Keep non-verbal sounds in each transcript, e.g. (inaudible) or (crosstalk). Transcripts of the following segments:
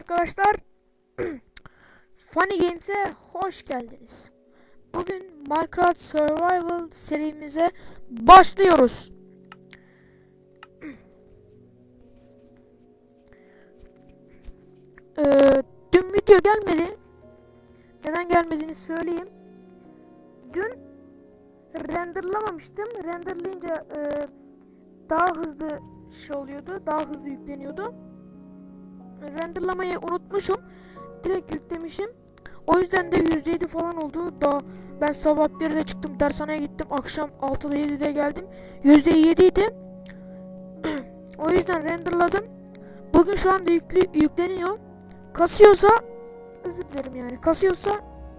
arkadaşlar. (clears throat) Funny Games'e hoş geldiniz. Bugün Minecraft Survival serimize başlıyoruz. (clears throat) Ee, dün video gelmedi. Neden gelmediğini söyleyeyim. Dün renderlamamıştım. Renderlayınca e, daha hızlı şey oluyordu. Daha hızlı yükleniyordu renderlamayı unutmuşum. Direkt yüklemişim. O yüzden de %7 falan oldu. Daha ben sabah 1'de çıktım dershaneye gittim. Akşam 6'da 7'de geldim. %7 idi. (clears throat) o yüzden renderladım. Bugün şu anda yüklü, yükleniyor. Kasıyorsa özür dilerim yani. Kasıyorsa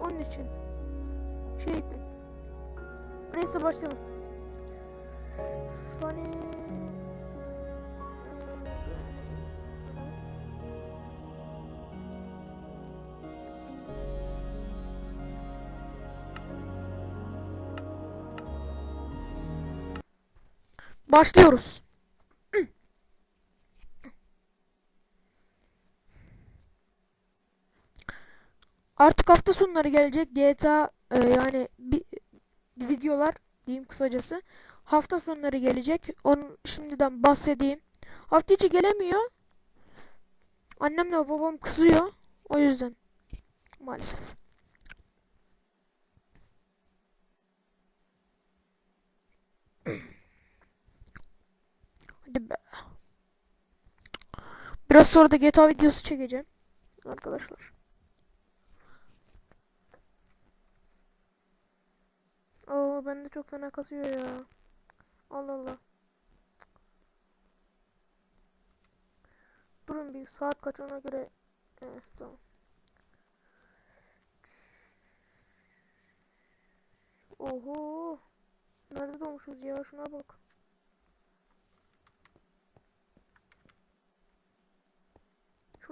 onun için. Şey Neyse başlayalım. Funny Başlıyoruz. Artık hafta sonları gelecek GTA e, yani bir videolar diyeyim kısacası. Hafta sonları gelecek. Onun şimdiden bahsedeyim. Hafta içi gelemiyor. Annemle babam kızıyor. O yüzden maalesef. Hadi be. Biraz sonra da GTA videosu çekeceğim. Arkadaşlar. Oo bende çok fena kasıyor ya. Allah Allah. Durun bir saat kaç ona göre. Evet tamam. Oho. Nerede doğmuşuz ya? Şuna bak.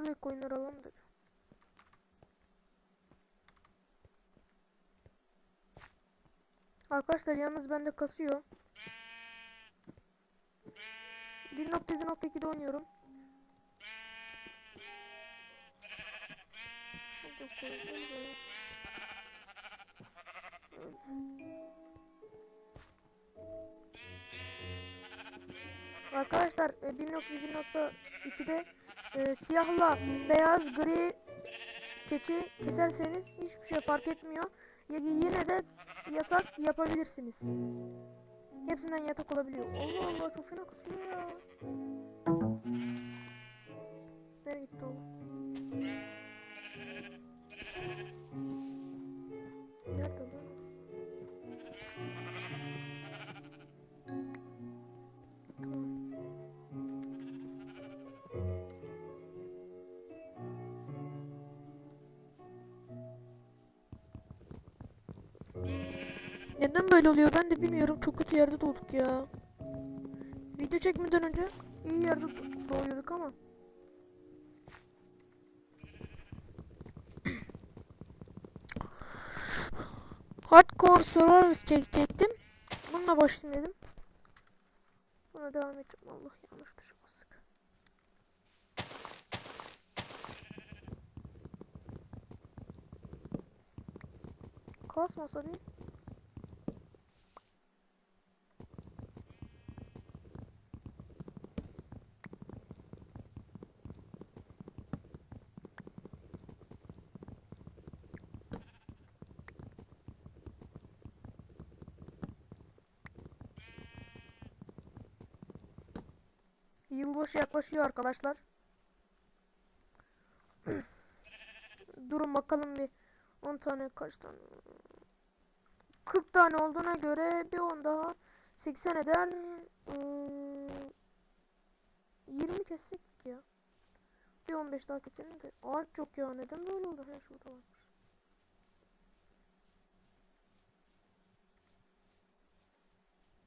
Şuradaki koyunları alalım da. Arkadaşlar yalnız bende kasıyor. 1.7.2'de oynuyorum. Arkadaşlar e, 1.7.2'de e, siyahla beyaz gri keçi keserseniz hiçbir şey fark etmiyor. Yine de yatak yapabilirsiniz. Hepsinden yatak olabiliyor. Allah Allah çok fena kısıyor ya. Nereye gitti o? Neden böyle oluyor ben de bilmiyorum. Çok kötü yerde doğduk ya. Video çekmeden önce iyi yerde do- doğuyorduk ama. Hardcore Survivors çekecektim. Bununla başlayayım dedim. Buna devam edeceğim. Allah yanlış tuşa bastık. Kasmasa bir. Yılbaşı yaklaşıyor arkadaşlar. (clears throat) Durun bakalım bir 10 tane kaç tane? 40 tane olduğuna göre bir 10 daha 80 eder. Hmm, 20 kessek ya. Bir 15 daha keselim de. Ağaç çok ya. Neden böyle oldu? Her şurada var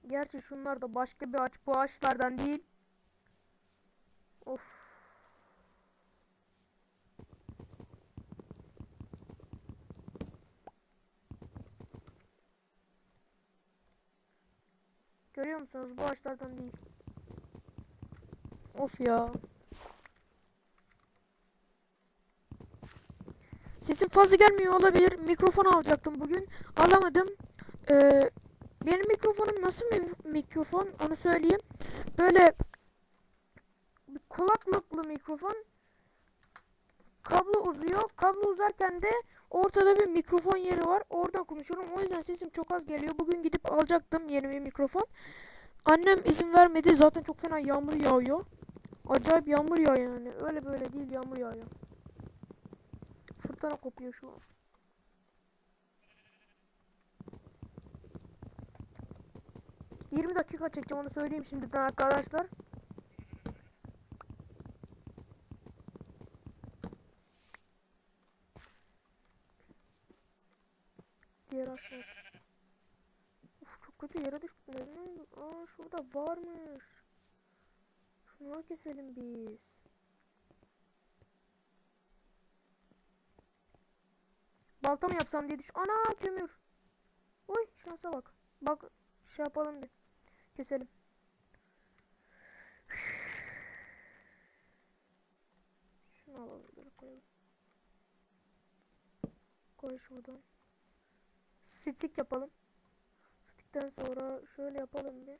Gerçi şunlar da başka bir ağaç. Bu ağaçlardan değil Of. Görüyor musunuz? Bu ağaçlardan değil. Of ya. Sesim fazla gelmiyor olabilir. Mikrofon alacaktım bugün. Alamadım. Ee, benim mikrofonum nasıl bir mikrofon onu söyleyeyim. Böyle kulaklıklı mikrofon. Kablo uzuyor. Kablo uzarken de ortada bir mikrofon yeri var. Oradan konuşuyorum. O yüzden sesim çok az geliyor. Bugün gidip alacaktım yeni bir mikrofon. Annem izin vermedi. Zaten çok fena yağmur yağıyor. Acayip yağmur yağıyor yani. Öyle böyle değil yağmur yağıyor. Fırtına kopuyor şu an. Yirmi dakika çekeceğim onu söyleyeyim şimdiden arkadaşlar. Diğer aşağı. Uf çok kötü yere düştüm. Neden? Aa şurada varmış. Şunları keselim biz. Balta mı yapsam diye düş. Ana kömür. Oy şansa bak. Bak şey yapalım bir. Keselim. Şunu alalım koyalım. Koy şuradan. Stick yapalım. Stickten sonra şöyle yapalım bir.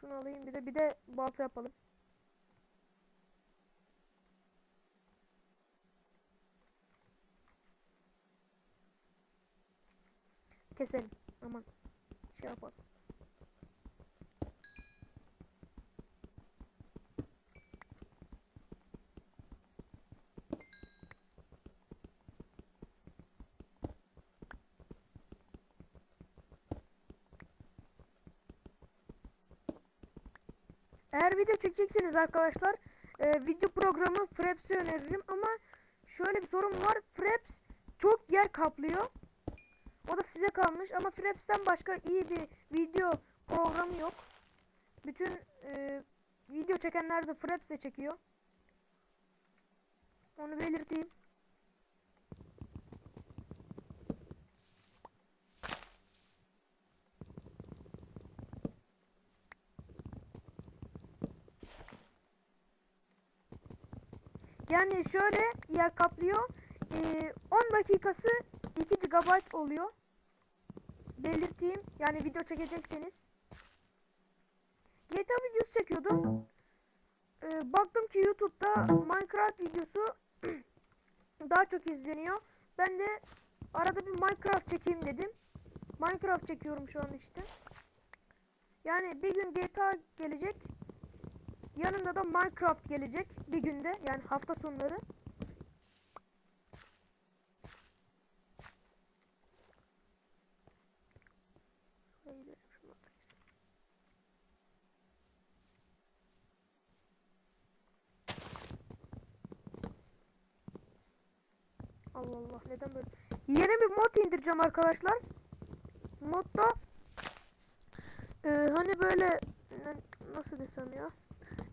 Şunu alayım bir de bir de balta yapalım. Keselim. Aman. Şey yapalım. Eğer video çekecekseniz arkadaşlar e, video programı Fraps'i öneririm ama şöyle bir sorun var. Fraps çok yer kaplıyor. O da size kalmış ama Fraps'ten başka iyi bir video programı yok. Bütün e, video çekenler de Fraps'te çekiyor. Onu belirteyim. Yani şöyle yer kaplıyor. Ee, 10 dakikası 2 GB oluyor. Belirteyim. Yani video çekecekseniz. GTA videosu çekiyordum. Ee, baktım ki YouTube'da Minecraft videosu (clears throat) daha çok izleniyor. Ben de arada bir Minecraft çekeyim dedim. Minecraft çekiyorum şu an işte. Yani bir gün GTA gelecek. Yanında da Minecraft gelecek bir günde yani hafta sonları. Allah Allah neden böyle? Yeni bir mod indireceğim arkadaşlar. Modda e, hani böyle nasıl desem ya?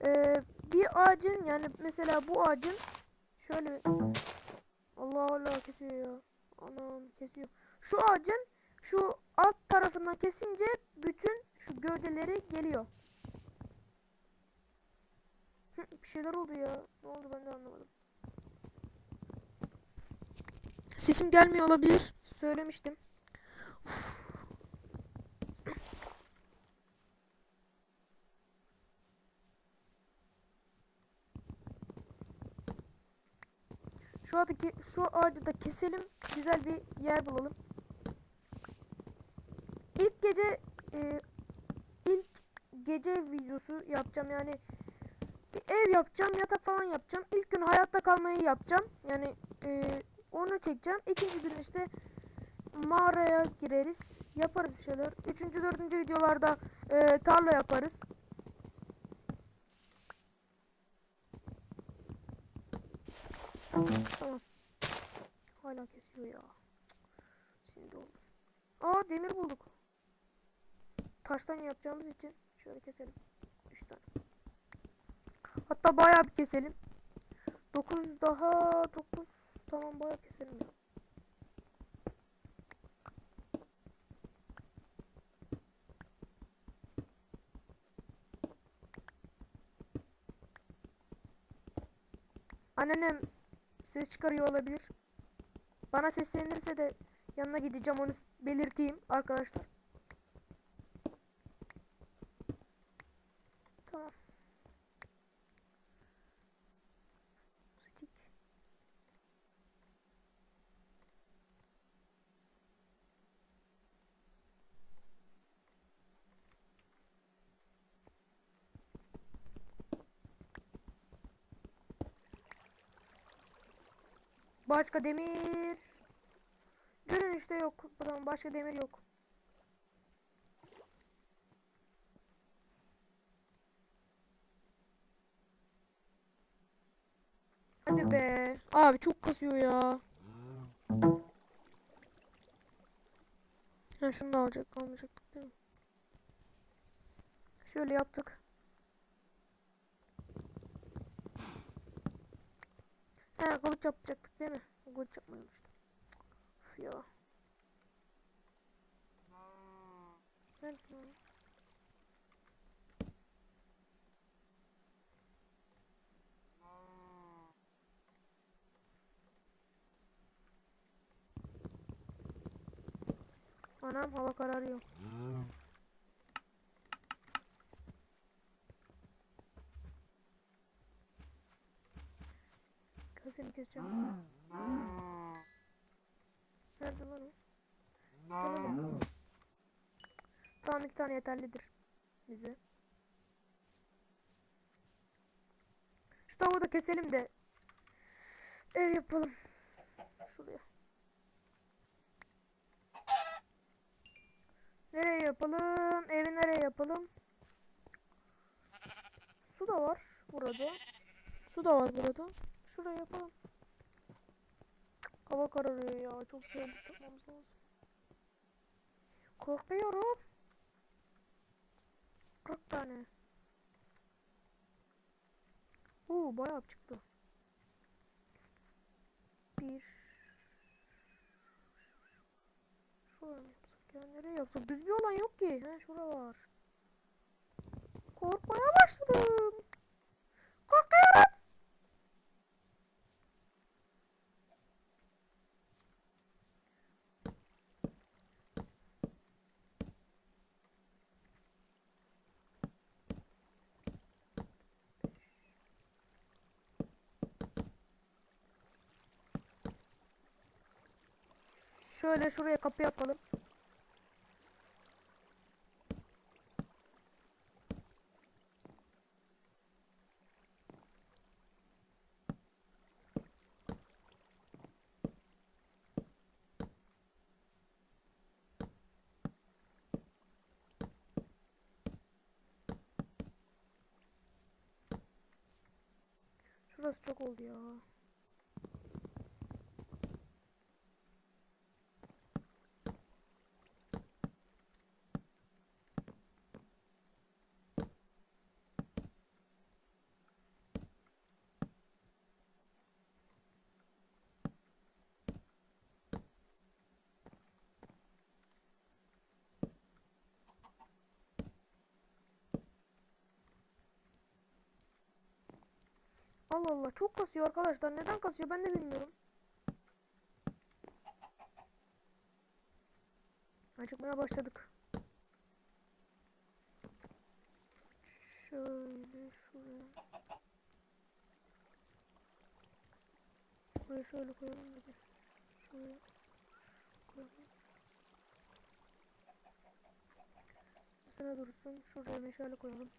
Ee, bir ağacın yani mesela bu ağacın şöyle Allah Allah kesiyor ya. Anam kesiyor. Şu ağacın şu alt tarafından kesince bütün şu gövdeleri geliyor. Bir şeyler oldu ya. Ne oldu ben de anlamadım. Sesim gelmiyor olabilir. Söylemiştim. Uf. Şu ağacı, şu ağacı da keselim. Güzel bir yer bulalım. İlk gece e, ilk gece videosu yapacağım. Yani bir ev yapacağım yatak falan yapacağım. İlk gün hayatta kalmayı yapacağım. Yani e, onu çekeceğim. İkinci gün işte mağaraya gireriz. Yaparız bir şeyler. Üçüncü dördüncü videolarda e, tarla yaparız Tamam. Hala kesiyor ya. Şimdi oldu. Aa demir bulduk. Taştan yapacağımız için şöyle keselim. 3 tane. Hatta bayağı bir keselim. 9 daha 9 tamam bayağı keselim ya. Anneannem ses çıkarıyor olabilir. Bana seslenirse de yanına gideceğim onu belirteyim arkadaşlar. Tamam. Stick. Başka demir. Görünüşte yok. Buradan başka demir yok. Hadi be. Abi çok kasıyor ya. Ha şunu da alacak almayacaktık değil mi? Şöyle yaptık. He kılıç yapacaktık değil mi? Kılıç yapmamıştım. Üf ya. Anam hava kararıyor. Seni keseceğim. Nerede lan o? Tamam. Tamam iki tane yeterlidir bize. Şu tavuğu da keselim de ev yapalım. Şuraya. Nereye yapalım? Evi nereye yapalım? Su da var burada. Su da var burada. Şuraya yapalım. Hava kararıyor ya. Çok şey yapmamız lazım. Korkuyorum. 40 tane. Oo bayağı çıktı. Bir. Şuraya mı yapsak ya? Nereye yapsak? Düz bir olan yok ki. He şura var. Korkmaya başladım. Korkuyorum. Şöyle şuraya kapı yapalım. Şurası çok oldu ya. Allah Allah çok kasıyor arkadaşlar. Neden kasıyor ben de bilmiyorum. Acıkmaya başladık. Şöyle şuraya. Şuraya şöyle koyalım. Şuraya koyalım. Sıra dursun. Şuraya meşale koyalım.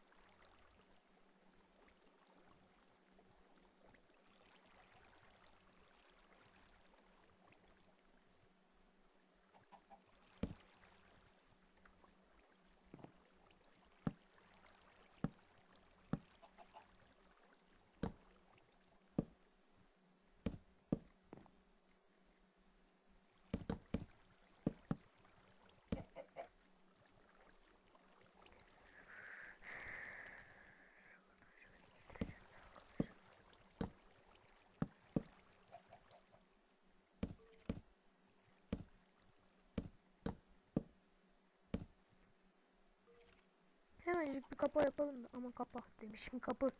Hemencik bir kapı yapalım da ama kapa demişim kapı.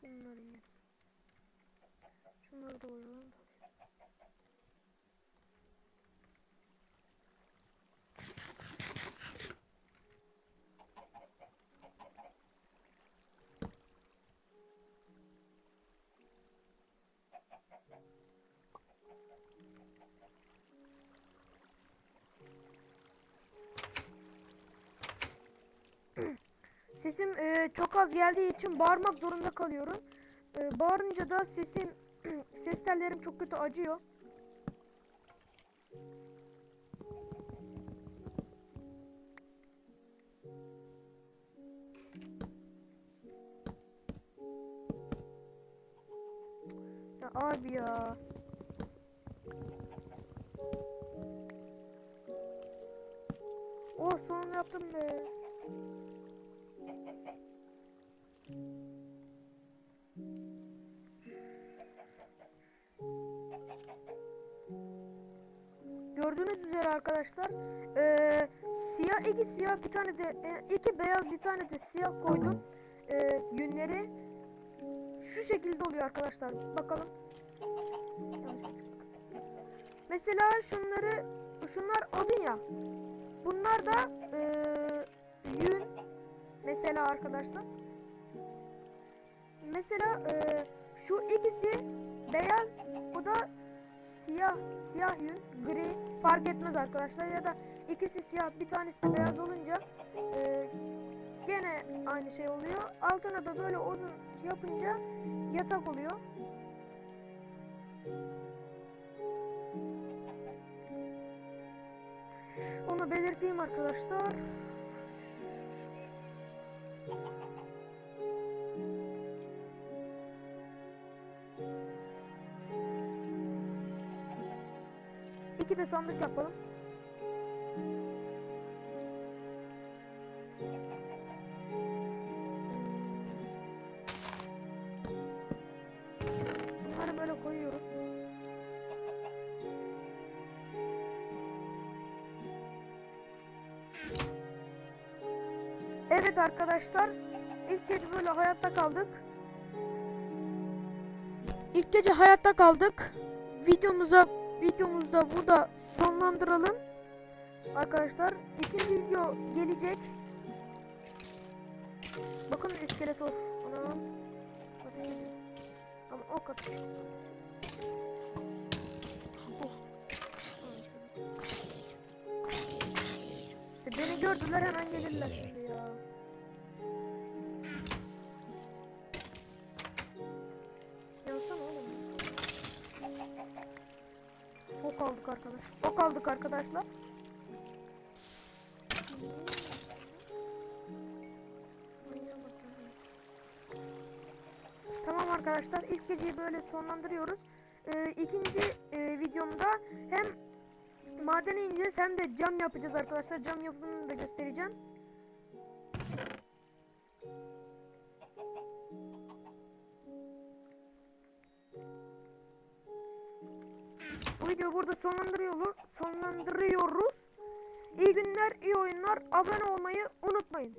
Şunları yiyelim. Şunları da koyalım. Sesim e, çok az geldiği için bağırmak zorunda kalıyorum. E, bağırınca da sesim (clears throat) ses tellerim çok kötü acıyor. Ya abi ya. Oh sonunda yaptım be. Üzere arkadaşlar. Eee, siyah iki siyah bir tane de e, iki beyaz bir tane de siyah koydum. Eee, yünleri şu şekilde oluyor arkadaşlar. Bakalım. Mesela şunları şunlar odun ya. Bunlar da eee, yün mesela arkadaşlar. Mesela eee, şu ikisi beyaz bu da siyah siyah yün gri fark etmez arkadaşlar. Ya da ikisi siyah bir tanesi de beyaz olunca e, gene aynı şey oluyor. Altına da böyle odun yapınca yatak oluyor. Onu belirteyim arkadaşlar de sandık yapalım. Bunları böyle koyuyoruz. Evet arkadaşlar, ilk gece böyle hayatta kaldık. İlk gece hayatta kaldık. Videomuza videomuzda burada sonlandıralım. Arkadaşlar ikinci video gelecek. Bakın iskeletor. Anam. Ama o kadar. Oh. Beni gördüler hemen gelirler şimdi ya. Ok aldık arkadaş. Ok aldık arkadaşlar. Tamam arkadaşlar ilk geceyi böyle sonlandırıyoruz. Ee, ikinci e, videomda hem madene ineceğiz hem de cam yapacağız arkadaşlar. Cam yapımını da göstereceğim. Bu videoyu burada sonlandırıyoruz. Sonlandırıyoruz. İyi günler, iyi oyunlar. Abone olmayı unutmayın.